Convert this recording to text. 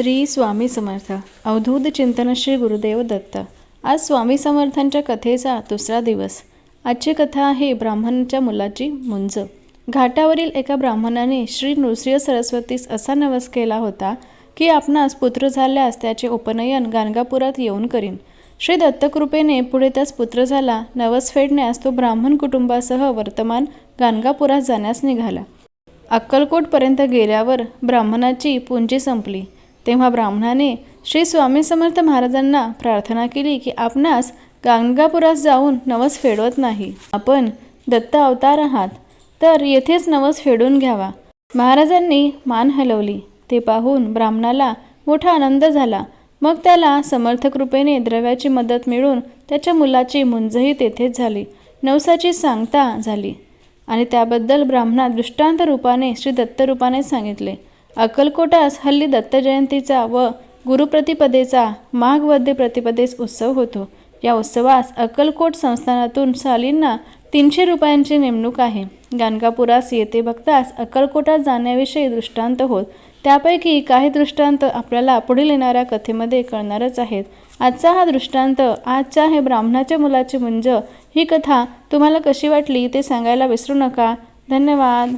श्री स्वामी समर्थ. अवधूत चिंतन श्री गुरुदेव दत्त. आज स्वामी समर्थांच्या कथेचा दुसरा दिवस. आजची कथा आहे ब्राह्मणाच्या मुलाची मुंज. घाटावरील एका ब्राह्मणाने श्री नृसिंह सरस्वतीस असा नवस केला होता की आपणास पुत्र झाल्यास त्याचे उपनयन गाणगापुरात येऊन करीन. श्री दत्तकृपेने पुढे त्यास पुत्र झाला नवस फेडण्यास तो ब्राह्मण कुटुंबासह वर्तमान गाणगापुरात जाण्यास निघाला. अक्कलकोटपर्यंत गेल्यावर ब्राह्मणाची पुंजी संपली. तेव्हा ब्राह्मणाने श्री स्वामी समर्थ महाराजांना प्रार्थना केली की आपणास गाणगापुरात जाऊन नवस फेडवत नाही. आपण दत्त अवतार आहात तर येथेच नवस फेडून घ्यावा. महाराजांनी मान हलवली. ते पाहून ब्राह्मणाला मोठा आनंद झाला. मग त्याला समर्थ कृपेने द्रव्याची मदत मिळून त्याच्या मुलाची मुंजही तेथेच झाली. नवसाची सांगता झाली आणि त्याबद्दल ब्राह्मणा दृष्टांत रूपाने श्री दत्त रूपाने सांगितले. अक्कलकोटास हल्ली दत्त जयंतीचा व गुरुप्रतिपदेचा माघवद्य प्रतिपदेस उत्सव होतो. या उत्सवास अक्कलकोट संस्थानातून सालींना तीनशे रुपयांची नेमणूक आहे. गाणगापुरास येते बघताच अक्कलकोटात जाण्याविषयी दृष्टांत होत. त्यापैकी काही दृष्टांत आपल्याला पुढील येणाऱ्या कथेमध्ये कळणारच आहेत. आजचा हा दृष्टांत आजच्या हे ब्राह्मणाच्या मुलाची मुंज ही कथा तुम्हाला कशी वाटली ते सांगायला विसरू नका. धन्यवाद.